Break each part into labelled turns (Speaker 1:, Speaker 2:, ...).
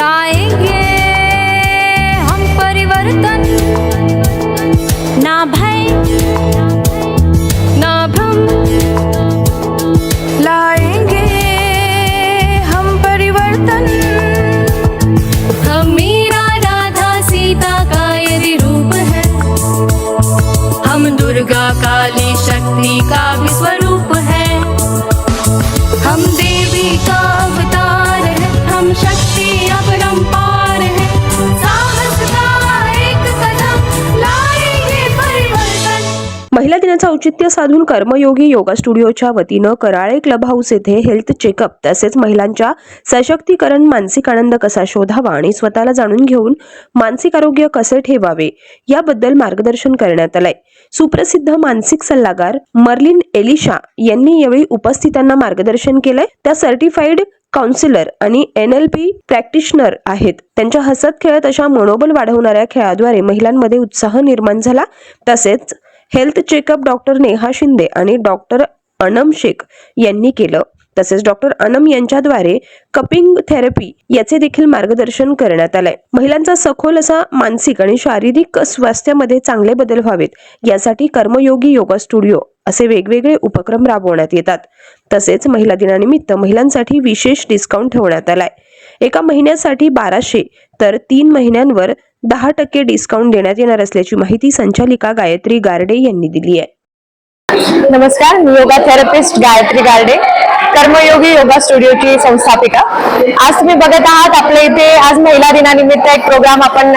Speaker 1: लाएंगे हम परिवर्तन
Speaker 2: ना भय। औचित्य साधून कर्मयोगी योगा स्टुडिओच्या वतीनं कराळे क्लब हाऊस येथे हेल्थ चेकअप तसेच महिलांच्या सशक्तीकरण मानसिक आनंद कसा शोधावा आणि स्वतःला जाणून घेऊन मानसिक आरोग्य कसे ठेवावे याबद्दल मार्गदर्शन करण्यात आलंय. सुप्रसिद्ध मानसिक सल्लागार मर्लिन एलिशा यांनी यावेळी उपस्थितांना मार्गदर्शन केलंय. त्या सर्टिफाईड काउन्सिलर आणि एन एल पी प्रॅक्टिशनर आहेत. त्यांच्या हसत खेळत अशा मनोबल वाढवणाऱ्या खेळाद्वारे महिलांमध्ये उत्साह निर्माण झाला. तसेच health checkup doctor Neha Shinde आणि डॉक्टर अनम शेख यांनी केलं. तसेच डॉक्टर अनम यांच्याद्वारे कपिंग थेरपी याचे देखील मार्गदर्शन करण्यात आलंय. महिलांचा सखोल असा मानसिक आणि शारीरिक स्वास्थ्यामध्ये चांगले बदल व्हावेत यासाठी कर्मयोगी योगा स्टुडिओ असे वेगवेगळे उपक्रम राबवण्यात येतात. तसेच महिला दिनानिमित्त महिलांसाठी विशेष डिस्काउंट ठेवण्यात आलाय. एका महिन्यासाठी बाराशे तर तीन महिन्यांवर दहा टक्के डिस्काउंट देण्यात येणार असल्याची माहिती संचालिका गायत्री गारडे यांनी दिली आहे.
Speaker 3: नमस्कार मी yoga therapist Gayatri Garde Karmayogi yoga स्टुडिओची संस्थापिका. आज तुम्ही बघत आहात आपल्या इथे आज महिला दिनानिमित्त एक प्रोग्राम आपण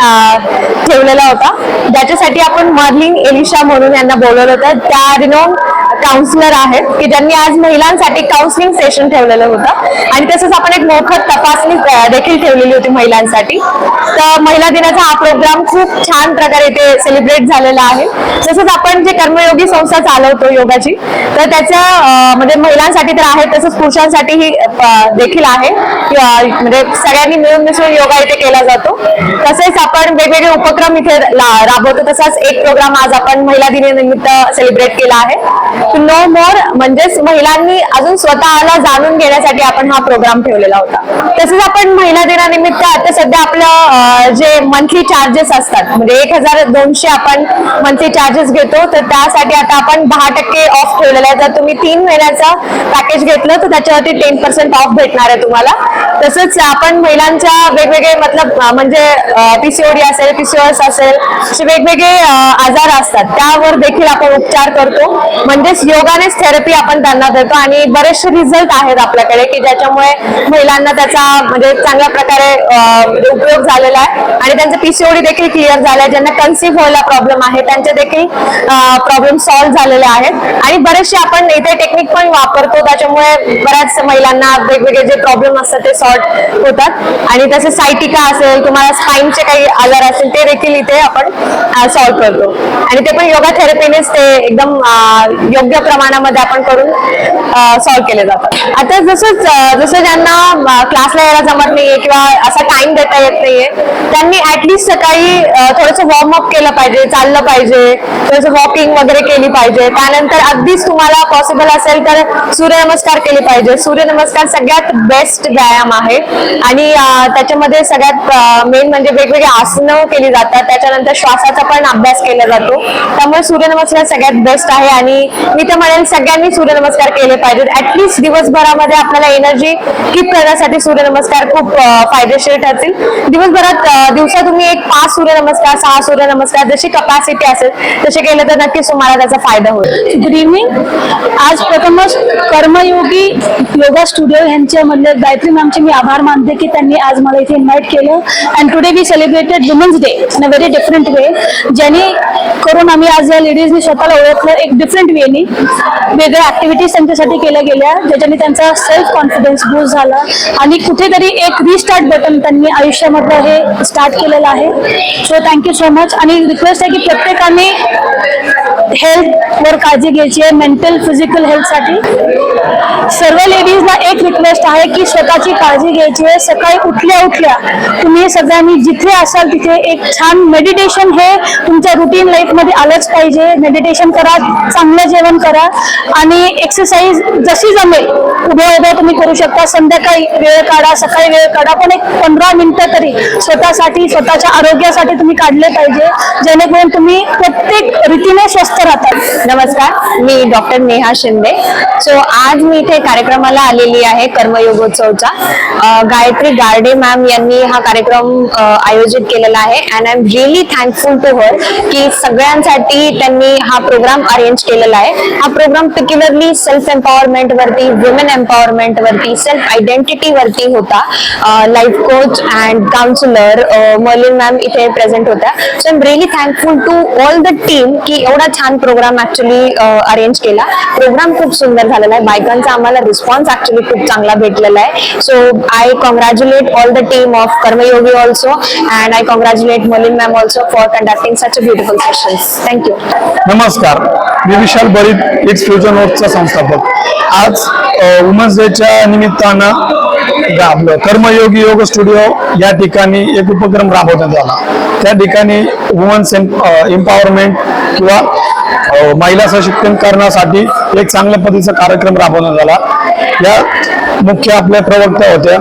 Speaker 3: ठेवलेला होता. ज्याच्यासाठी आपण मर्लिंग एलिशा म्हणून यांना बोलवलं होतं. त्या रिनोन काउन्सिलर आहेत की ज्यांनी आज महिलांसाठी काउन्सिलिंग सेशन ठेवलेलं होतं. आणि तसंच आपण एक मोफत तपासणी देखील ठेवलेली होती महिलांसाठी. तर महिला दिनाचा हा प्रोग्राम खूप छान प्रकारे इथे सेलिब्रेट झालेला आहे. तसंच आपण जे कर्मयोगी संस्था चालवतो योगाची तर त्याच्या म्हणजे महिलांसाठी तर आहे तसंच पुरुषांसाठीही देखील आहे. म्हणजे सगळ्यांनी मिळून मिसळून योगा इथे केला जातो. तसेच आपण वेगवेगळे उपक्रम इथे राबवतो. तसाच एक प्रोग्राम आज आपण महिला दिनानिमित्त सेलिब्रेट केला आहे. टू नो मोर म्हणजेच महिलांनी अजून स्वतःला जाणून घेण्यासाठी आपण हा प्रोग्राम ठेवलेला होता. तसंच आपण महिला दिनानिमित्त आता सध्या आपलं जे मंथली चार्जेस असतात म्हणजे एक हजार दोनशे आपण मंथली चार्जेस घेतो तर त्यासाठी आता आपण दहा टक्के ऑफ ठेवलेला आहे. जर तुम्ही तीन महिन्याचा पॅकेज घेतलं तर त्याच्यावरती टेन पर्सेंट ऑफ भेटणार आहे तुम्हाला. तसंच आपण महिलांच्या वेगवेगळे मतलब म्हणजे पीसीओडी असेल पीसीओएस असेल असे वेगवेगळे आजार असतात त्यावर देखील आपण उपचार करतो. म्हणजेच योगानेच थेरपी आपण त्यांना देतो आणि बरेचसे रिझल्ट आहेत आपल्याकडे की ज्याच्यामुळे महिलांना त्याचा म्हणजे चांगल्या प्रकारे म्हणजे उपयोग झालेला आहे. आणि त्यांचं पीसीओडी देखील क्लिअर झालंय ज्यांना कन्सिव्ह व्हायला प्रॉब्लेम आहे त्यांचे देखील प्रॉब्लेम सॉल्व्ह झालेले आहेत. आणि बरेचसे आपण इथे टेक्निक पण वापरतो त्याच्यामुळे बऱ्याच महिलांना वेगवेगळे जे प्रॉब्लेम असतात ते सॉल्व्ह होतात. आणि तसे सायटिका असेल तुम्हाला स्पाईनचे काही आजार असेल ते देखील इथे आपण सॉल्व्ह करतो. आणि ते पण योगा थेरपीनेच ते एकदम योग्य योग्य प्रमाणामध्ये आपण करून सॉल्व्ह केले जातात. आता जसं जसं ज्यांना क्लासला यायला जमत नाहीये किंवा असा टाइम देता येत नाहीये त्यांनी ऍटलिस्ट सकाळी थोडस वॉर्मअप केलं पाहिजे चाललं पाहिजे थोडस वॉकिंग वगैरे केली पाहिजे. त्यानंतर अगदीच तुम्हाला पॉसिबल असेल तर सूर्यनमस्कार केले पाहिजे. सूर्यनमस्कार सगळ्यात बेस्ट व्यायाम आहे. आणि त्याच्यामध्ये सगळ्यात मेन म्हणजे वेगवेगळे आसनं केली जातात. त्याच्यानंतर श्वासाचा पण अभ्यास केला जातो. त्यामुळे सूर्यनमस्कार सगळ्यात बेस्ट आहे. आणि मी तर म्हणेल सगळ्यांनी सूर्यनमस्कार केले पाहिजेत. ऍटलीस्ट दिवसभरामध्ये आपल्याला एनर्जी कीप करण्यासाठी सूर्यनमस्कार खूप फायदेशीर ठरतील. दिवसभरात दिवसा तुम्ही एक पाच सूर्यनमस्कार सहा सूर्यनमस्कार जशी कपॅसिटी असेल तसे केले तर नक्कीच तुम्हाला त्याचा फायदा होईल.
Speaker 4: गुड इव्हनिंग आज प्रथमच कर्मयोगी योगा स्टुडिओ यांच्यामधले गायत्री मॅमचे मी आभार मानते की त्यांनी आज मला इथे इन्व्हाइट केलं. And today we celebrated women's day in a very different way ज्याने करून आम्ही आज या लेडीजनी स्वतःला ओळखलं एक डिफरंट वेनी वेगळ्या ऍक्टिव्हिटीज त्यांच्यासाठी केल्या गेल्या ज्याच्याने त्यांचा सेल्फ कॉन्फिडन्स बूस्ट झाला. आणि कुठेतरी एक रिस्टार्ट बटन त्यांनी आयुष्यामधलं हे स्टार्ट केलेलं आहे. So thank you so much आणि रिक्वेस्ट आहे की प्रत्येकाने हेल्थवर काळजी घ्यायची आहे मेंटल फिजिकल हेल्थसाठी सर्व लेडीजला एक रिक्वेस्ट आहे की स्वतःची काळजी घ्यायची आहे. सकाळी उठल्या उठल्या तुम्ही सगळ्यांनी जिथे असाल तिथे एक छान मेडिटेशन हे तुमच्या रुटीन लाईफमध्ये आलंच पाहिजे. मेडिटेशन करा चांगलं जेवण करा आणि एक्सरसाइज जशी जमेल उभ्या उभ्या तुम्ही करू शकता. संध्याकाळी वेळ काढा सकाळी वेळ काढा. पण एक पंधरा मिनिटं तरी स्वतःसाठी स्वतःच्या आरोग्यासाठी तुम्ही काढले पाहिजे. जेणेकरून तुम्ही प्रत्येक रीतीने स्वस्थ राहतात
Speaker 3: नमस्कार. मी डॉक्टर नेहा शिंदे. सो आज मी इथे कार्यक्रमाला आलेली आहे कर्मयोगोत्सवचा. गायत्री गार्डे मॅम यांनी हा कार्यक्रम आयोजित केलेला आहे. And I am really thankful to her की सगळ्यांसाठी त्यांनी हा प्रोग्राम अरेंज केलेला आहे. हा प्रोग्राम पर्टिक्युलरली सेल्फ एम्पॉवरमेंट वरती वुमेन एम्पॉवरमेंट वरती सेल्फ आयडेंटिटी वरती होता. Life coach and counsellor Malin ma'am इथे प्रेझेंट होत्या. So am really thankful to all the team की एवढा छान प्रोग्राम ऍक्च्युली अरेंज केला. प्रोग्राम खूप सुंदर झालेला आहे. बायकांचा आम्हाला रिस्पॉन्स ऍक्च्युली खूप चांगला भेटलेला आहे. So I congratulate all the team of Karmayogi also and I congratulate Malin ma'am also for conducting such a beautiful sessions thank you
Speaker 5: नमस्कार. मी विशाल बरीत इट्स फ्युजन वर्कचा संस्थापक. आज वुमन्स डेच्या निमित्तानं आपलं कर्मयोगी योग स्टुडिओ या ठिकाणी एक उपक्रम राबवण्यात आला. त्या ठिकाणी वुमन्स एम्पॉवरमेंट किंवा महिला सशक्तीकरणासाठी एक चांगल्या पद्धतीचा कार्यक्रम राबवण्यात आला. या मुख्य आपल्या प्रवक्त्या होत्या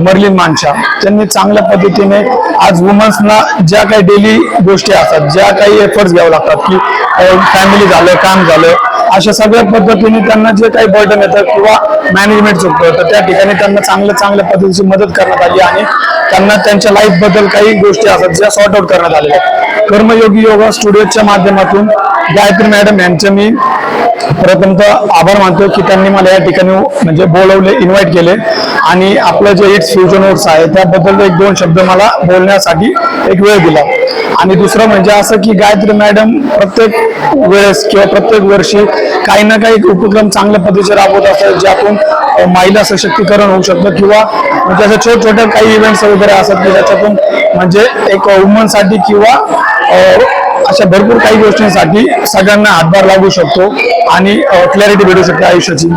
Speaker 5: मर्लिन मानशा त्यांनी चांगल्या पद्धतीने आज वुमन्सना ज्या काही डेली गोष्टी असतात ज्या काही एफर्ट्स घ्यावे लागतात की फॅमिली झालं काम झालं अशा सगळ्या पद्धतीने त्यांना जे काही बर्डन येतं किंवा मॅनेजमेंट चुकतं तर त्या ठिकाणी त्यांना चांगल्या चांगल्या पद्धतीची मदत करण्यात आली आणि त्यांना त्यांच्या लाईफबद्दल काही गोष्टी असतात ज्या सॉर्ट आउट करण्यात आलेल्या आहेत. कर्मयोगी योगा स्टुडिओच्या माध्यमातून गायत्री मॅडम यांचे मी प्रथमतः आभार मानतो की त्यांनी मला या ठिकाणी म्हणजे बोलवले इन्व्हाइट केले. आणि आपलं जे इट्स फ्युजन वर्क्स आहे त्याबद्दल एक दोन शब्द मला बोलण्यासाठी एक वेळ दिला. आणि दुसरं म्हणजे असं की गायत्री मॅडम प्रत्येक वेळेस किंवा प्रत्येक वर्षी काही ना काही उपक्रम चांगल्या पद्धतीचे राबवत असतात ज्यातून महिला सशक्तीकरण होऊ शकतं किंवा म्हणजे असं छोट छोट्या काही इव्हेंट्स वगैरे असतात की ज्याच्यातून म्हणजे एक वुमनसाठी किंवा अशा भरपूर काही गोष्टींसाठी सगळ्यांना हातभार लागू शकतो आणि क्लॅरिटी भेटू शकते आयुष्याची.